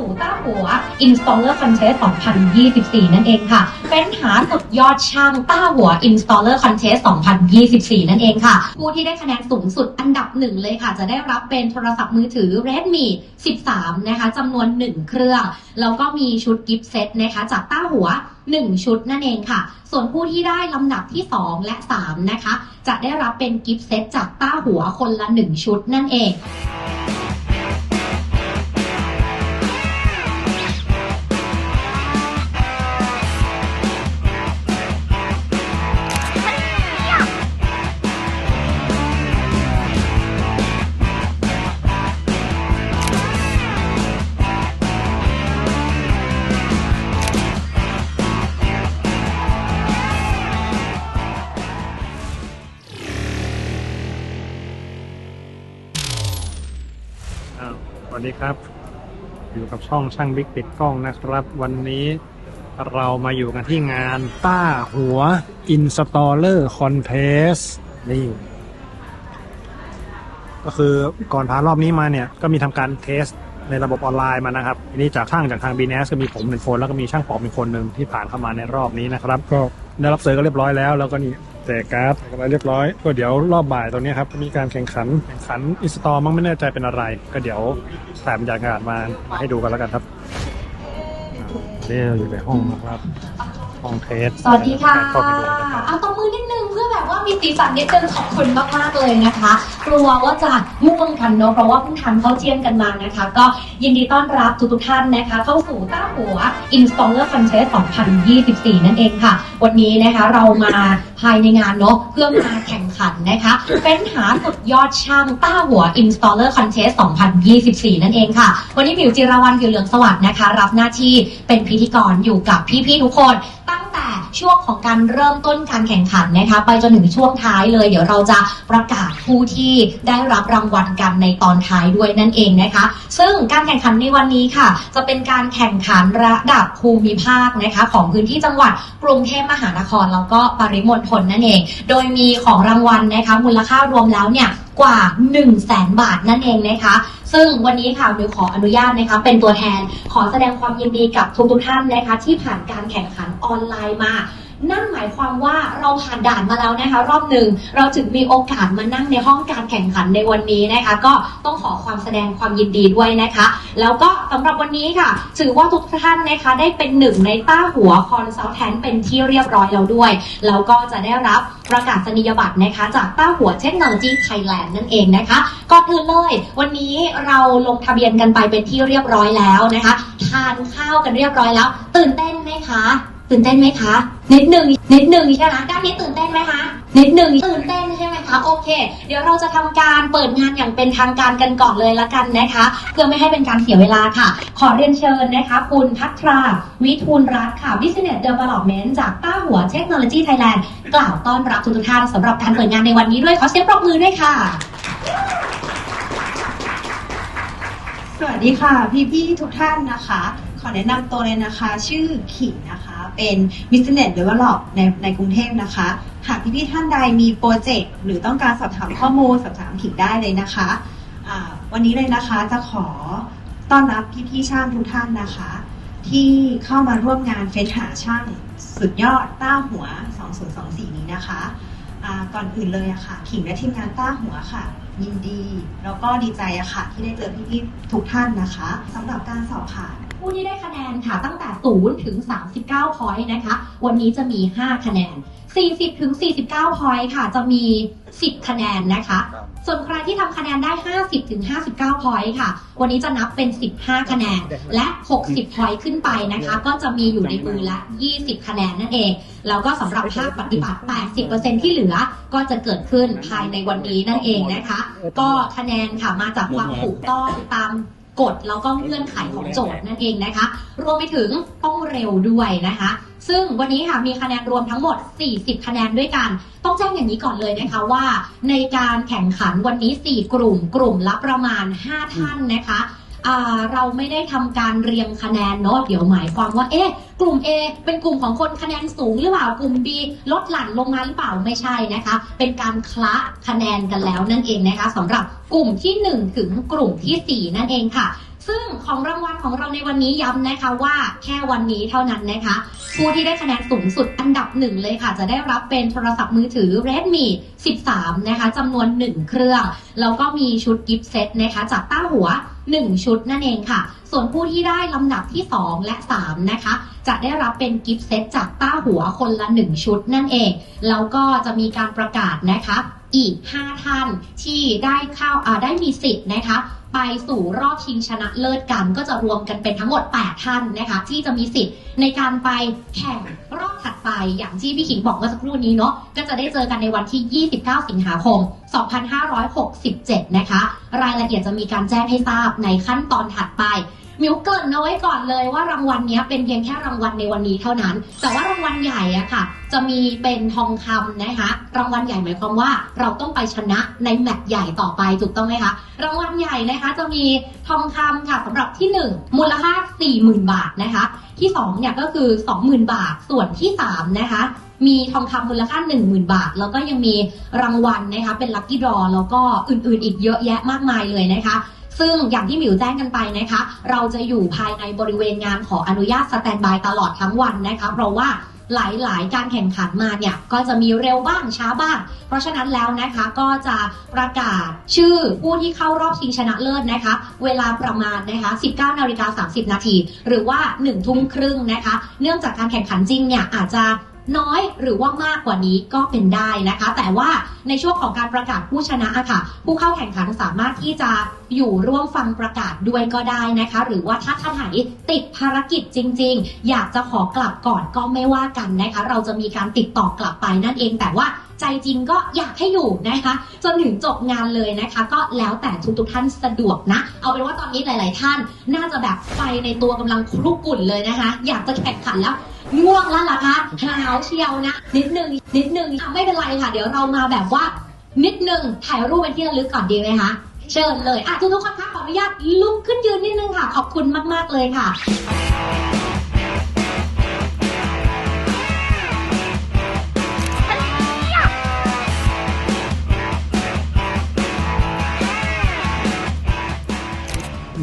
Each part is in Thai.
สู่ต้าหัว Installer Contest 2024 นั่นเองค่ะ เป็นหาสุดยอดช่างต้าหัว Installer Contest 2024 นั่นเองค่ะ ผู้ที่ได้คะแนนสูงสุดอันดับหนึ่งเลยค่ะ จะได้รับเป็นโทรศัพท์มือถือ Redmi 13 นะคะจำนวน 1 เครื่อง แล้วก็มีชุดกิฟต์เซตนะคะจากต้าหัว 1 ชุดนั่นเองค่ะ ส่วนผู้ที่ได้ลำดับที่ 2 และ 3 นะคะ จะได้รับเป็นกิฟต์เซตจากต้าหัวคนละ 1 ชุดนั่นเอง ช่องช่างบิ๊กปิดกล้องนะครับ วันนี้เรามาอยู่กันที่งานต้าหัว Installer Contest นี่ ก็คือก่อนพารอบนี้มาเนี่ย ก็มีทำการเทสในระบบออนไลน์มานะครับทีนี้จากช่างจากทาง b n s ก็มีผมหนึ่งคน แล้วก็มีช่างปอบอีกคนหนึ่งที่ผ่านเข้ามาในรอบนี้นะครับ ก็ได้รับเซอร์ก็เรียบร้อยแล้ว แล้วก็นี่ แจกการ์ดอะไรเรียบร้อย ก็เดี๋ยวรอบบ่ายตรงนี้ครับมีการแข่งขันแข่งขันอินสตอลมั้งไม่แน่ใจเป็นอะไร ก็เดี๋ยวแถมยากาศมามาให้ดูกันแล้วกันครับนี่เราอยู่ในห้องนะครับ ห้องเทสสวัสดีค่ะเข้าไปดูกันนะครับเอาตบมือนิดนึงเพื่อแบบว่ามีสีสันนิดนึงขอบคุณมากๆเลยนะคะกลัวว่าจะง่วงกันเนอะเพราะว่าเพิ่งทานข้าวเที่ยงกันมานะคะ ก็ยินดีต้อนรับทุกๆท่านนะคะ เข้าสู่ต้าหัว Installer Contest 2024 นั่นเองค่ะ วันนี้นะคะเรามาภายในงานเนอะเพื่อมาแข่งขันนะคะเป็นหาสุดยอดช่างต้าหัว Installer Contest 2024 นั่นเองค่ะ วันนี้ผิวจิรวรรณผิวเหลืองสวัสดิ์นะคะ รับหน้าที่เป็นพิธีกรอยู่กับพี่ๆทุกคนตั้ง ช่วงของการเริ่มต้นการแข่งขันนะคะ ไปจนถึงช่วงท้ายเลย เดี๋ยวเราจะประกาศผู้ที่ได้รับรางวัลกันในตอนท้ายด้วยนั่นเองนะคะ ซึ่งการแข่งขันในวันนี้ค่ะ จะเป็นการแข่งขันระดับภูมิภาคนะคะ ของพื้นที่จังหวัดกรุงเทพมหานครแล้วก็ปริมณฑลนั่นเอง โดยมีของรางวัลนะคะ มูลค่ารวมแล้วเนี่ย กว่า1 0 0 0 0แสนบาทนั่นเองนะคะ ซึ่งวันนี้ค่ะมิวขออนุญาตนะคะ เป็นตัวแทนขอแสดงความยินดีกับทุกทุกท่านนะคะ ที่ผ่านการแข่งขันออนไลน์มา นั่นหมายความว่าเราผ่านด่านมาแล้วนะคะ รอบหนึ่งเราถึงมีโอกาสมานั่งในห้องการแข่งขันในวันนี้นะคะ ก็ต้องขอความแสดงความยินดีด้วยนะคะ แล้วก็สำหรับวันนี้ค่ะ ถือว่าทุกท่านนะคะได้เป็นหนึ่งในต้าหัวคอนซัลแทนเป็นที่เรียบร้อยแล้วด้วยแล้วก็จะได้รับประกาศนียบัตรนะคะ จากต้าหัวเทคโนโลยีไทยแลนด์นั่นเองนะคะก่อนอื่นเลย วันนี้เราลงทะเบียนกันไปเป็นที่เรียบร้อยแล้วนะคะ ทานข้าวกันเรียบร้อยแล้ว ตื่นเต้นไหมคะ ตื่นเต้นไหมคะ นิดหนึ่งนิดหนึ่งใช่ไหมด้านนี้ตื่นเต้นไหมคะนิดหนึ่งตื่นเต้นใช่ไหมคะโอเค เดี๋ยวเราจะทำการเปิดงานอย่างเป็นทางการกันก่อนเลยละกันนะคะ เพื่อไม่ให้เป็นการเสียเวลาค่ะ ขอเรียนเชิญนะคะ คุณพัทราวิทูลรัตน์ค่ะ Business Development จากต้าหัวเทคโนโลยีไทยแลนด์กล่าวต้อนรับทุกท่านสำหรับการเปิดงานในวันนี้ด้วยขอเสียงปรบมือด้วยค่ะสวัสดีค่ะ พี่ๆทุกท่านนะคะ ขอแนะนำตัวเลยนะคะ ชื่อขิงนะคะ เป็น Business Develop ในในกรุงเทพนะคะ หากพี่ๆท่านใดมีโปรเจกต์หรือต้องการสอบถามข้อมูลสอบถามขิงได้เลยนะคะอ่าวันนี้เลยนะคะจะขอต้อนรับพี่ๆช่างทุกท่านนะคะ ที่เข้ามาร่วมงานเฟสหาช่างสุดยอดต้าหัว 2024 นี้นะคะอ่าก่อนอื่นเลยอะค่ะ ขิงและทีมงานต้าหัวค่ะ ยินดี แล้วก็ดีใจอะค่ะ ที่ได้เจอพี่ๆทุกท่านนะคะสำหรับการสอบผ่าน ผู้ที่ได้คะแนนค่ะตั้งแต่ 0 ถึง 39พอยต์นะคะ วันนี้จะมี 5 คะแนน 40 ถึง 49พอยต์ค่ะ จะมี 10 คะแนนนะคะ ส่วนใครที่ทำคะแนนได้ 50 ถึง 59พอยต์ค่ะ วันนี้จะนับเป็น 15 คะแนน และ 60พอยต์ขึ้นไปนะคะ ก็จะมีอยู่ในมือละ 20 คะแนนนั่นเอง แล้วก็สำหรับภาคปฏิบัติ 80%ที่เหลือก็จะเกิดขึ้นภายในวันนี้นั่นเองนะคะ ก็คะแนนค่ะมาจากความถูกต้องตาม กฎแล้วก็เงื่อนไขของโจทย์นั่นเองนะคะ รวมไปถึงต้องเร็วด้วยนะคะ ซึ่งวันนี้ค่ะมีคะแนนรวมทั้งหมด 40 คะแนนด้วยกัน ต้องแจ้งอย่างนี้ก่อนเลยนะคะว่า ในการแข่งขันวันนี้ 4 กลุ่ม กลุ่มละประมาณ 5 ท่านนะคะ เราไม่ได้ทำการเรียงคะแนนเนาะเดี๋ยวหมายความว่าเอ๊ะกลุ่ม A เป็นกลุ่มของคนคะแนนสูงหรือเปล่ากลุ่ม B ลดหลั่นลงมาหรือเปล่าไม่ใช่นะคะ เป็นการคละคะแนนกันแล้วนั่นเองนะคะสำหรับกลุ่มที่ 1 ถึงกลุ่มทีสี่4 นั่นเองค่ะ ซึ่งของรางวัลของเราในวันนี้ย้ำนะคะว่าแค่วันนี้เท่านั้นนะคะ ผู้ที่ได้คะแนนสูงสุดอันดับหนึ่งเลยค่ะ จะได้รับเป็นโทรศัพท์มือถือ Redmi 13 นะคะจำนวน 1 เครื่อง แล้วก็มีชุดกิฟต์เซตนะคะจากต้าหัว 1 ชุดนั่นเองค่ะ ส่วนผู้ที่ได้ลำดับที่ 2 และ 3 นะคะ จะได้รับเป็นกิฟต์เซตจากต้าหัวคนละ 1 ชุดนั่นเอง แล้วก็จะมีการประกาศนะคะ อีก 5 ท่านที่ได้เข้าได้มีสิทธิ์นะคะไปสู่รอบชิงชนะเลิศกัน ก็จะรวมกันเป็นทั้งหมด 8 ท่านนะคะ ที่จะมีสิทธิ์ในการไปแข่งรอบถัดไปอย่างที่พี่ขิงบอกเมื่อสักครู่นี้เนาะก็จะได้เจอกันในวันที่ 29 สิงหาคม 2567 นะคะ รายละเอียดจะมีการแจ้งให้ทราบในขั้นตอนถัดไป มิวเกรินเอาไว้ก่อนเลยว่ารางวัลนี้เป็นเพียงแค่รางวัลในวันนี้เท่านั้น แต่ว่ารางวัลใหญ่อะค่ะ จะมีเป็นทองคำนะคะ รางวัลใหญ่หมายความว่าเราต้องไปชนะในแมตช์ใหญ่ต่อไปถูกต้องไหมคะรางวัลใหญ่นะคะ จะมีทองคำค่ะสำหรับที่ 1 มูลค่า 40,000 บาทนะคะ ที่2เนี่ยก็คือ 20,000 บาทส่วนที่3นะคะมีทองคำมูลค่า 10,000 บาท แล้วก็ยังมีรางวัลนะคะเป็นลัคกี้ดรอแล้วก็อื่นๆ อีกเยอะแยะมากมายเลยนะคะ ซึ่งอย่างที่หมิวแจ้งกันไปนะคะ เราจะอยู่ภายในบริเวณงานขออนุญาตสแตนบายตลอดทั้งวันนะคะ เพราะว่าหลายๆ การแข่งขันมาเนี่ยก็จะมีเร็วบ้างช้าบ้าง เพราะฉะนั้นแล้วนะคะก็จะประกาศชื่อผู้ที่เข้ารอบชิงชนะเลิศนะคะ เวลาประมาณนะคะ 19นาฬิกา30 นาที หรือว่า 1 ทุ่มครึ่งนะคะ เนื่องจากการแข่งขันจริงเนี่ยอาจจะ น้อยหรือว่ามากกว่านี้ก็เป็นได้นะคะ แต่ว่าในช่วงของการประกาศผู้ชนะอะค่ะ ผู้เข้าแข่งขันสามารถที่จะอยู่ร่วมฟังประกาศด้วยก็ได้นะคะ หรือว่าถ้าท่านไหนติดภารกิจจริง ๆ อยากจะขอกลับก่อนก็ไม่ว่ากันนะคะ เราจะมีการติดต่อกลับไปนั่นเองแต่ว่าใจจริงก็อยากให้อยู่นะคะ จนถึงจบงานเลยนะคะ ก็แล้วแต่ทุกๆท่านสะดวกนะ เอาเป็นว่าตอนนี้หลาย ๆ ท่าน น่าจะแบบไฟในตัวกำลังคลุกกุ่นเลยนะคะ อยากจะแข่งขันแล้ว ง่วงแล้วล่ะคะหาวเชียวนะ นิดนึงนิดนึงอ่งไม่เป็นไรค่ะ เดี๋ยวเรามาแบบว่า นิดนึงถ่ายรูปเป็นที่ระลึกก่อนดีไหมคะ เชิญเลยอะทุกทุกคนคะขออนุญาตลุกขึ้นยืนนิดนึงค่ะ ขอบคุณมาก ๆ เลยค่ะ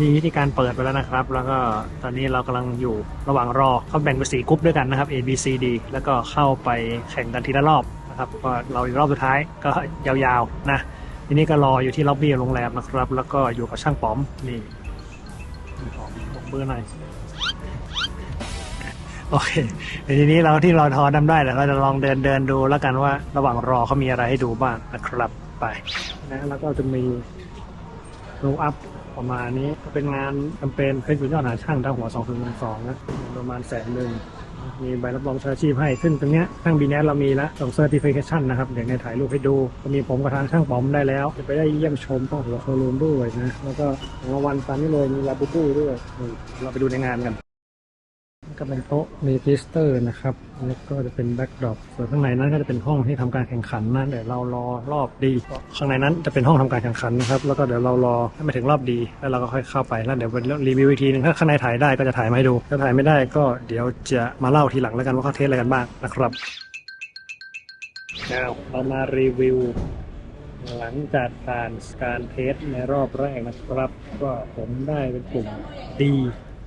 มีวิธีการเปิดไปแล้วนะครับ แล้วก็ตอนนี้เรากำลังอยู่ระหว่างรอเขาแบ่งเป็นสีกรุ๊ปด้วยกันนะครับ A B C D แล้วก็เข้าไปแข่งกันทีละรอบนะครับก็เราอีกรอบสุดท้ายก็ยาวๆนะทีนี้ก็รออยู่ที่ล็อบบี้โรงแรมนะครับ แล้วก็อยู่กับช่างป๋อมนี่ป๋อมบอกเบอร์หน่อยโอเคทีนี้เราที่เราทอดำได้แต่เราจะลองเดินเดินดูแล้วกันว่าระหว่างรอเขามีอะไรให้ดูบ้างนะครับไปนะแล้วก็จะมีโลอัพ ประมาณนี้ก็เป็นงานแคมเปญให้สุดยอดหาช่างดาวหัว2 0 0 2นะประมาณแสนหนึ่งมีใบรับรองวิชาชีพให้ ซึ่งตรงนี้ช่างบีแนเรามีแล้วส่งเซอร์ติฟิเคชันนะครับ เดี๋ยวในถ่ายรูปให้ดู ก็มีผมกับทางช่างป๋อมได้แล้ว จะไปได้เยี่ยมชมห้องหัวโชว์รูมด้วยนะ แล้วก็รางวัลตามนี้เลย มีลาบูบูด้วย เราไปดูในงานกัน ก็เป็นโต๊ะมีพิสเตอร์นะครับแล้วก็จะเป็นแบ็กดรอปส่วนข้างในนั้นก็จะเป็นห้องที่ทำการแข่งขันนะเดี๋ยวเรารอรอบดี ข้างในนั้นจะเป็นห้องทำการแข่งขันนะครับแล้วก็เดี๋ยวเรารอให้มาถึงรอบดี แล้วเราก็ค่อยเข้าไปแล้วเดี๋ยวเป็นรีวิวอีกทีหนึงถ้าข้างในถ่ายได้ก็จะถ่ายมาให้ดูถ้าถ่ายไม่ได้ก็เดี๋ยวจะมาเล่าทีหลังแล้วกันว่าเขาเทสอะไรกันบ้างนะครับแล้วเรามารีวิวหลังจากการการเทสในรอบแรกนะครับ ก็ผมได้เป็นกลุ่มดี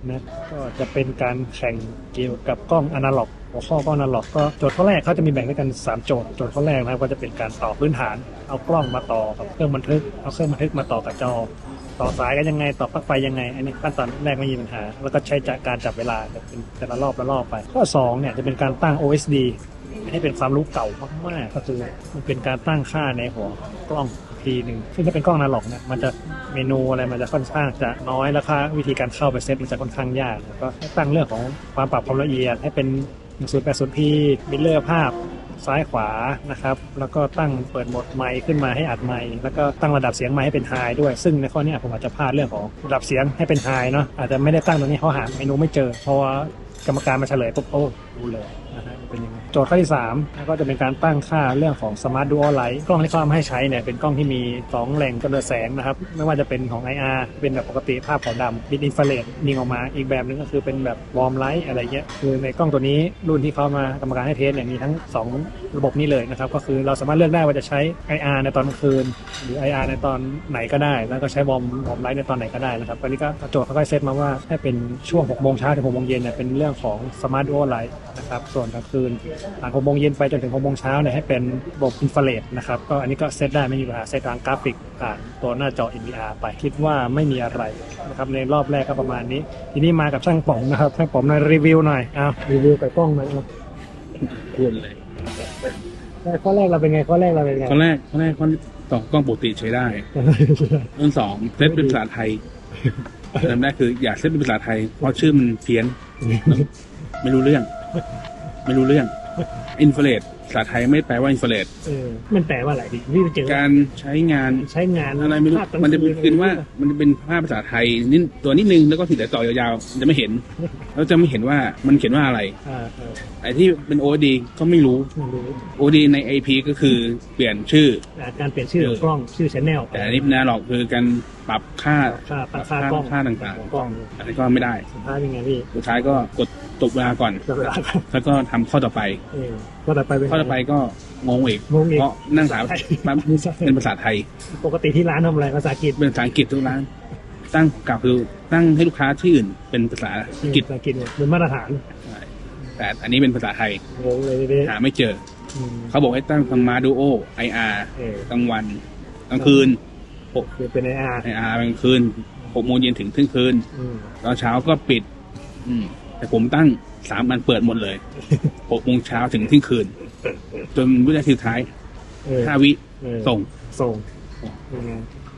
นะก็จะเป็นการแข่งเกี่ยวกับกล้องอนาล็อกหัวข้อกล้องอนาล็อกก็โจทย์ข้อแรกเขาจะมีแบ่งด้วยกัน 3 โจทย์โจทย์ข้อแรกนะครับก็จะเป็นการต่อพื้นฐาน เอากล้องมาต่อกับเครื่องบันทึกเอาเครื่องบันทึกมาต่อกับจอ ต่อสายกันยังไงต่อปลั๊กไฟยังไง อันนี้ขั้นตอนแรกไม่มีปัญหา แล้วก็ใช้จากการจับเวลาเป็นแต่ละรอบละรอบไป ข้อ2เนี่ยจะเป็นการตั้ง OSD ให้เป็นความรู้เก่ามากๆก็คือมันเป็นการตั้งค่าในหัวกล้อง ทีหนึ่งซึ่งถ้าเป็นกล้องนาล็อกเนี่ยมันจะเมนูอะไรมันจะค่อนข้างจะน้อยแล้วค่าวิธีการเข้าไปเซตมันจะค่อนข้างยากแล้วก็ตั้งเรื่องของความปรับความละเอียดให้เป็น 1080p มิลเลอร์ภาพซ้ายขวานะครับ แล้วก็ตั้งเปิดโหมดไมค์ขึ้นมาให้อัดไมค์แล้วก็ตั้งระดับเสียงไมค์ให้เป็นไฮด้วย ซึ่งในข้อนี้ผมอาจจะพลาดเรื่องของระดับเสียงให้เป็นไฮเนาะอาจจะไม่ได้ตั้งตรงนี้เพราะหาเมนูไม่เจอ เพราะว่ากรรมการมาเฉลยปุ๊บโอ้รู้เลย โจทย์ข้อที่3แล้วก็จะเป็นการตั้งค่าเรื่องของ Smart Dual Light กล้องที่เขาทำให้ใช้เนี่ยเป็นกล้องที่มี 2 แหล่งกำเนิดแสงนะครับ ไม่ว่าจะเป็นของ IR เป็นแบบปกติภาพขาวดำบิดอินฟราเรดยิงออกมาอีกแบบหนึงก็คือเป็นแบบวอร์มไลท์อะไรเงี้ยคือในกล้องตัวนี้รุ่นที่เขามากรรมการให้เทสเนี่ยมีทั้ง 2 ระบบนี้เลยนะครับก็คือเราสามารถเลือกได้ว่าจะใช้ IR ในตอนกลางคืน หรือ IR ในตอนไหนก็ได้ แล้วก็ใช้วอร์มวอร์มไลท์ในตอนไหนก็ได้นะครับตอนนี้ก็โจทย์เขาก็เซตมาว่าให้เป็นช่วง6โมงเช้าถึง6โมงเย็นเนี่ยเป็นเรื่องของ Smart Dual Light นะครับส่วนกลางคืนหลัง6โมงเย็นไปจนถึง6โมงเช้าเนี่ยให้เป็นระบบอินฟราเรดนะครับก็อันนี้ก็เซตได้ไม่มีปัญหาเซตทางกราฟิกผ่านตัวหน้าจอ NVR ไปคิดว่าไม่มีอะไรนะครับในรอบแรกก็ประมาณนี้ ทีนี้มากับช่างป๋องนะครับช่างป๋องหน่อยรีวิวหน่อยอ้าวรีวิวกับกล้องหน่อยเอาพูดเลยข้อแรกเราเป็นไงข้อแรกเราเป็นไงข้อแรกข้อแรกข้อต่อกล้องปกติใช้ได้ข้อสองเซตเป็นภาษาไทยเริ่มแรกคืออยากเซตเป็นภาษาไทยเพราะชื่อมันเพี้ยน ไม่รู้เรื่อง ไม่รู้เรื่อง invalid ภาษาไทยไม่แปลว่าอินฟลเลตเออมันแปลว่าอะไรดิพี่ไปเจอการใช้งานใช้งานอะไรไม่รู้ภาพกลางมันจะคืเป็นว่ามันจะเป็นภาพภาษาไทยนิดตัวนิดนึงแล้วก็ถึงแต่ต่อยาวๆจะไม่เห็นแล้วจะไม่เห็นว่ามันเขียนว่าอะไรอ่าเออไอ้ที่เป็นโอดีก็ไม่รู้ไม่รู้โอดีใน AP ก็คือเปลี่ยนชื่ออ่าการเปลี่ยนชื่อของกล้องชื่อชแนลแต่อันนี้เป็นแนวหรอกคือการปรับค่าค่าค่าค่ากล้องค่าต่างของกล้องๆอันนี้ก็ไม่ได้สุดท้ายเป็นไงพี่สุดท้ายก็กดตบเวลาก่อนจะเวลาแล้วก็ทำข้อต่อไป เออก็ต่อไปเป็นข้อต่อไปก็งงอีกงงอีกเพราะนั่งถามปั๊บเป็นภาษาไทย ปกติที่ร้านทำอะไรภาษาอังกฤษเป็นภาษาอังกฤษทุกร้านตั้งกลับคือตั้งให้ลูกค้าที่อื่นเป็นภาษาอังกฤษภาษาอังกฤษเนี่ยเป็นมาตรฐานแต่อันนี้เป็นภาษาไทยงงเลยดิหาไม่เจออืมเขาบอกให้ตั้งทำมาดูโอไออาร์เออกลางวันกลางคืนคือเป็นไออาร์ไออาร์กลางคืนหกโมงเย็นถึงเที่ยงคืนอืมตอนเช้าก็ปิด อืมแต่ผมตั้ง สามอันเปิดหมดเลยหกโมงเช้าถึงเที่ยงคืน จนวินาทีสุดท้ายเออห้าวิเออส่งส่งยังไง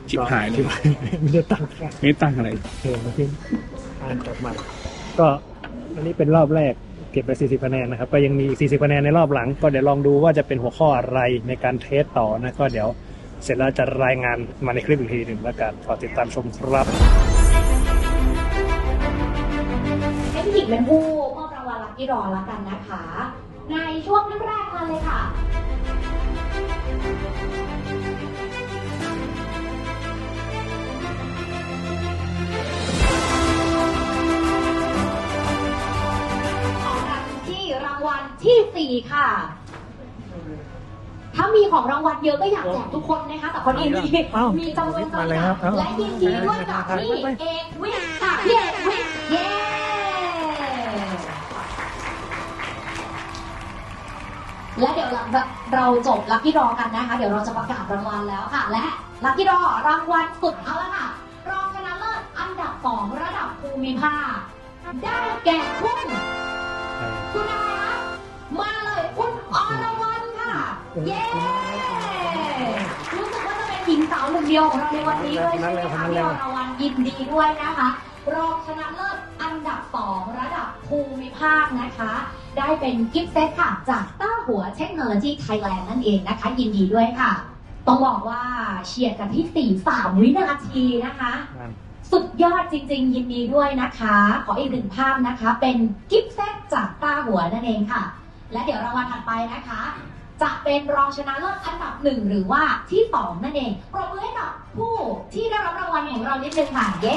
ชิบหายเลยชิบหายไม่ได้ตั้งค่าไม่ตั้งอะไร เออมาขึ้นอ่านจบมาก็อันนี้เป็นรอบแรกเก็บไป 40คะแนนนะครับ ก็ยังมีอีก 40คะแนนในรอบหลัง ก็เดี๋ยวลองดูว่าจะเป็นหัวข้ออะไรในการเทสต่อนะ ก็เดี๋ยวเสร็จแล้วจะรายงานมาในคลิปอีกทีหนึ่งแล้วกันฝากติดตามชมครับ ให้พี่หญิงเป็นผู้ มอบรางวัลลัคกี้รอแล้วกันนะคะ ในช่วงแรกๆมาเลยค่ะของรางวัลที่รางวัลที่สี่ค่ะ ถ้ามีของรางวัลเยอะก็อยากแจกทุกคนนะคะ แต่คนอื่นมีเอ้ามีจำนวนจำมาเลยกัครัดบเอ้าและยินดีด้วยกับพี่เอกวิทย์ค่ะพี่เอกวิทย์เย้ และเดี๋ยวหลังจากเราจบลัคกี้รอกันนะคะ เดี๋ยวเราจะประกาศรางวัลแล้วค่ะ และลัคกี้รอรางวัลสุดเอาละค่ะ รองชนะเลิศอันดับสองระดับภูมิภาค ได้แก่คุณ คุณอะไรคะมาเลยคุณอรวรรณค่ะ เย้รู้สึกว่าจะเป็นหญิงสาวหนึ่งเดียวของเราในวันนี้ด้วยใช่ไหมคะพี่อรวรรณยินดีด้วยนะคะ รองชนะเลิศอันดับสองระดับภูมิภาคนะคะ ได้เป็นกิฟต์เซตค่ะ จากต้าหัวเทคโนโลยีไทยแลนด์นั่นเองนะคะ ยินดีด้วยค่ะ ต้องบอกว่าเฉียดกันที่สี่สามวินาทีนะคะ สุดยอดจริง ๆ ยินดีด้วยนะคะ ขออีกหนึ่งภาพนะคะ เป็นกิฟต์เซตจากต้าหัวนั่นเองค่ะ และเดี๋ยวรางวัลถัดไปนะคะ จะเป็นรองชนะเลิศอันดับหนึ่งหรือว่าที่สองนั่นเองปรบมือให้กับผู้ที่ได้รับรางวัลของเรานิดนึงค่ะเย้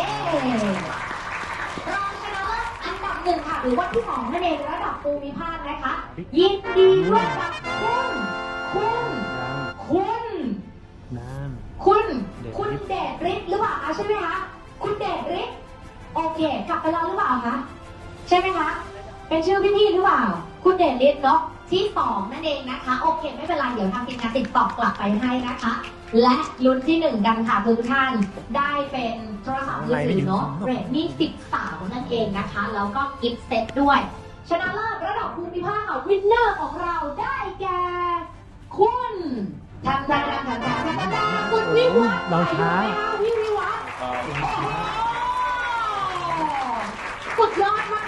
หนึ่งค่ะหรือว่าที่สองนั่นเองระดับภูมิภาคนะคะ ยินดีด้วยกับคุณคุณคุณน้ำคุณเดชฤทธิ์คุณเดชฤทธิ์หรือเปล่าคะใช่ไหมคะคุณเดชฤทธิ์โอเค กลับไปแล้วหรือเปล่าคะใช่ไหมคะเป็นชื่อพี่ๆหรือเปล่า คุณเดชฤทธิ์เนาะที่สองนั่นเองนะคะ โอเค ไม่เป็นไร เดี๋ยวทางทีมงานติดต่อกลับไปให้นะคะ และลุ้นที่หนึ่งกันค่ะทุกท่านได้เป็นโทรศัพท์มือถือเนาะ Redmi 13 นั่นเองนะคะ แล้วก็กิฟต์เซตด้วย ชนะเลิศระดับภูมิภาควินเนอร์ของเราได้แก่ คุณทำได้ทำได้ทำได้ทำได้คุณวิวัฒน์เราช้าไหมคะพี่วิวัฒน์โอ้โหสุดยอดมา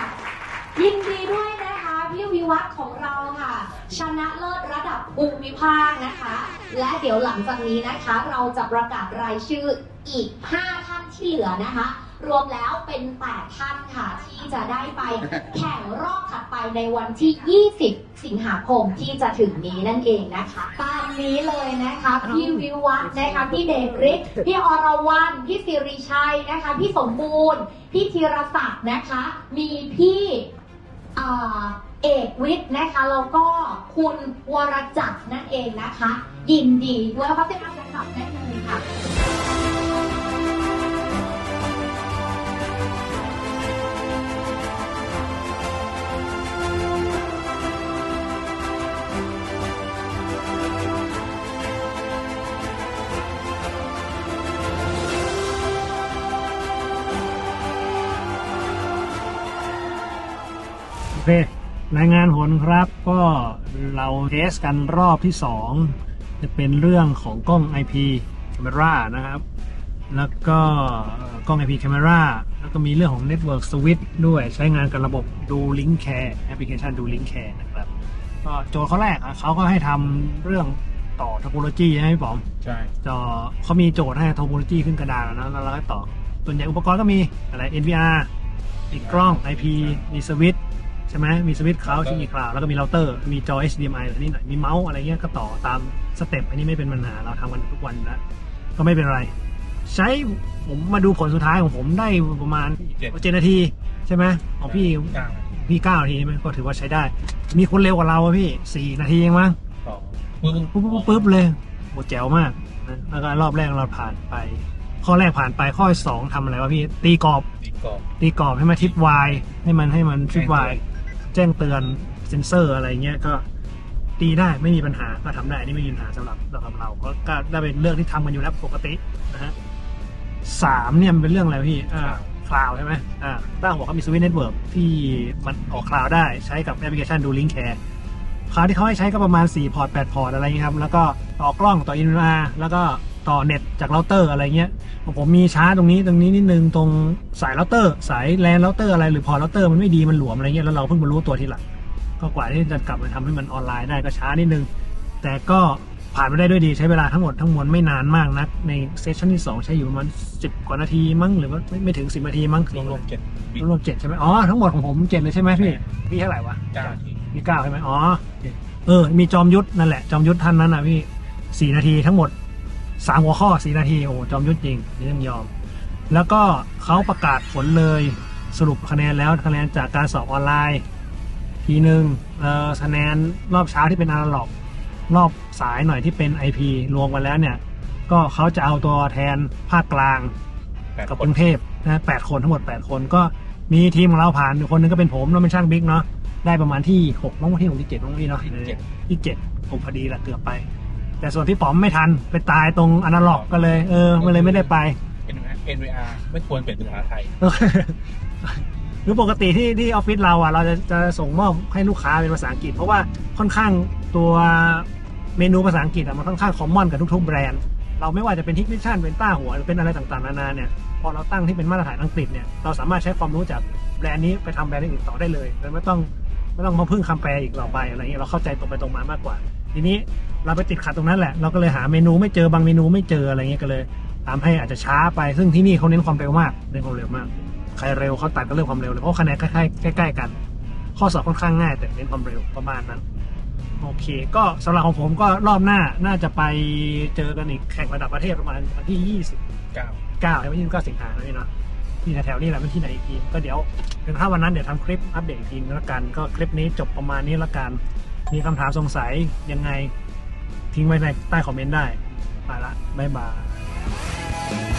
กๆยินดีด้วยนะคะ พี่วิวัฒน์ของเราค่ะ ชนะเลิศระดับภูมิภาคนะคะ และเดี๋ยวหลังจากนี้นะคะ เราจะประกาศรายชื่ออีก 5 ท่านที่เหลือนะคะ รวมแล้วเป็น 8 ท่านค่ะที่จะได้ไปแข่งรอบถัดไปในวันที่ 20 สิงหาคมที่จะถึงนี้นั่นเองนะคะตามนี้เลยนะคะพี่วิวัฒน์นะคะพี่เดชฤทธิ์พี่อรวรรณพี่สิริชัยนะคะพี่สมบูรณ์พี่ธีรศักดิ์นะคะ มีพี่เอกวิทย์นะคะแล้วก็คุณวรจักรนั่นเองนะคะ ยินดีด้วยเพราะเป็นการแข่งขันได้เลยค่ะโอเครายงานผลครับก็เราเทสกันรอบที่ 2 จะเป็นเรื่องของกล้อง IP Camera นะครับ แล้วก็กล้อง IP Camera แล้วก็มีเรื่องของ Network Switch ด้วยใช้งานกับระบบดูลิง k แคร์แอปพลิเคชันดูลิง k แคร์นะครับ ก็โจทย์เขาแรกอะเขาก็ให้ทำเรื่องต่อ topology ใช่ไหมพี่ป๋อมใช่จอเขามีโจทย์ให้ topology ขึ้นกระดานแล้วนะแล้วเราก็ต่อส่วนใหญ่อุปกรณ์ก็มีอะไร NVR มีกล้อง IP มีสวิตช์ใช่ไหมมีสวิตช์เขาที่มีคลาวแล้วก็มีเราเตอร์ มีจอ HDMI อะไรนิดหน่อย มีเมาส์อะไรเงี้ยก็ต่อตามสเต็ปอันนี้ไม่เป็นปัญหาเราทำกันทุกวันอยู่แล้ว ก็ไม่เป็นไร ใช้ผมมาดูผลสุดท้ายของผมได้ประมาณเจ็ดเจ็ดนาที ใช่ไหมของพี่เก้าพี่เก้านาทีใช่ไหมก็ถือว่าใช้ได้ มีคนเร็วกว่าเราอะพี่สี่นาทีเองมั้งสองปึ๊บปุ๊บปุ๊บปุ๊บเลยโหแจ๋วมากนะแล้วก็รอบแรกเราผ่านไป ข้อแรกผ่านไปข้อที่สองทำอะไรวะพี่ตีกรอบอีกกรอบตีกรอบให้มันทิปวายให้มันให้มันทิปวาย แจ้งเตือนเตือนเซนเซอร์อะไรเงี้ยก็ตีได้ไม่มีปัญหาก็ทำได้นี่ไม่มีปัญหาสำหรับสำหรับเราก็ก็ได้เป็นเรื่องที่ทำกันอยู่แล้วปกตินะฮะสามเนี่ยมันเป็นเรื่องอะไรพี่อ่าคลาวใช่ไหมอ่าตั้งหัวเขามีสวิตเน็ตเวิร์กที่มันออกคลาวได้ใช้กับแอปพลิเคชันดูลิงแคร์คราวที่เขาให้ใช้ก็ประมาณ 4 พอร์ต 8 พอร์ตอะไรเงี้ยครับ แล้วก็ต่อกล้องต่ออินฟาแล้วก็ ต่อเน็ตจากเราเตอร์อะไรเงี้ยของผมมีช้าตรงนี้ตรงนี้นิดนึงตรงสายเราเตอร์ สายแลนเราเตอร์อะไรหรือพอร์ตเราเตอร์มันไม่ดีมันหลวมอะไรเงี้ยแล้วเราเพิ่งมารู้ตัวทีหลังก็กว่าที่จะกลับมาทำให้มันออนไลน์ได้ก็ช้านิดนึง แต่ก็ผ่านไปได้ด้วยดีใช้เวลาทั้งหมดทั้งมวลไม่นานมากนัก ในเซสชั่นที่ 2 ใช้อยู่ประมาณ10กว่านาทีมั้งหรือว่าไม่ไม่ถึง 10 นาทีมั้งรวมๆเจ็ดวิรวมๆเจ็ดใช่ไหมอ๋อทั้งหมดของผมเจ็ดเลยใช่ไหมพี่พี่เท่าไหร่วะเก้านาทีมีเก้าใช่ไหมอ๋อโอเคเออ มีจอมยุทธนั่นแหละ จอมยุทธท่านนั้นอะพี่สี่นาทีทั้งหมด สามหัวข้อสี่นาทีโอ้จอมยุทธจริงนี่ต้องยอม แล้วก็เขาประกาศผลเลยสรุปคะแนนแล้วคะแนนจากการสอบออนไลน์ ทีหนึ่งเอ่อคะแนนรอบเช้าที่เป็นอนาล็อก รอบสายหน่อยที่เป็น IP รวมกันแล้วเนี่ย ก็เขาจะเอาตัวแทนภาคกลางแปดกับคกนรุงเทพนะแปดคนทั้งหมดแปดคนก็มีทีมของเราผ่านอยู่คนหนึงก็เป็นผมแล้วเป็นช่างบิ๊กเนาะได้ประมาณที่หกน้องที่หกที่เจ็ดน้องพี่เนาะที่เจ็ดผมพอดีแหละเกือบไป แต่ส่วนพี่ป๋อมไม่ทันไปตายตรงอนาล็อกก็เลย เออมันเลยไม่ได้ไปเป็น NVR ไม่ควรเปลี่ยนเป็นภาษาไทย หรือปกติที่ที่ออฟฟิศเราอะเราจะจะส่งมอบให้ลูกค้าเป็นภาษาอังกฤษ เพราะว่าค่อนข้างตัวเมนูภาษาอังกฤษอะมันค่อนข้างคอมมอนกับทุกๆแบรนด์เราไม่ว่าจะเป็นทิกนิชชั่นเป็นต้าหัวหรือเป็นอะไรต่างๆนานาเนี่ยพอเราตั้งที่เป็นมาตรฐานอังกฤษเนี่ยเราสามารถใช้ความรู้จากแบรนด์นี้ไปทำแบรนด์อื่นต่อได้เลยโดยไม่ต้องไม่ต้องมาพึ่งคำแปลอีกต่อไปอะไรเงี้ยเราเข้าใจตรงไปตรงมามากกว่า ทีนี้เราไปติดขัดตรงนั้นแหละ เราก็เลยหาเมนูไม่เจอบางเมนูไม่เจออะไรเงี้ยก็เลยทำให้อาจจะช้าไป ซึ่งที่นี่เขาเน้นความเร็วมากเน้นความเร็วมาก ใครเร็วเขาตัดก็เรื่องความเร็วเลยเพราะคะแนนใกล้ๆใกล้ๆกัน ข้อสอบค่อนข้างง่าย แต่เน้นความเร็วประมาณนั้น โอเค ก็สำหรับของผมก็รอบหน้าน่าจะไปเจอกันอีกแข่งระดับประเทศประมาณวันที่ 29เก้าใช่ไหมยี่สิบเก้าสิงหาคมนี่เนาะที่แถวๆนี่แหละเป็นที่ไหนอีกทีก็เดี๋ยวเดี๋ยวถ้าวันนั้นเดี๋ยวทำคลิปอัปเดตอีกทีนึงแล้วกัน ก็คลิปนี้จบประมาณนี้แล้วกัน มีคำถามสงสัยยังไงทิ้งไว้ในใต้คอมเมนต์ได้ ไปละ บ๊ายบาย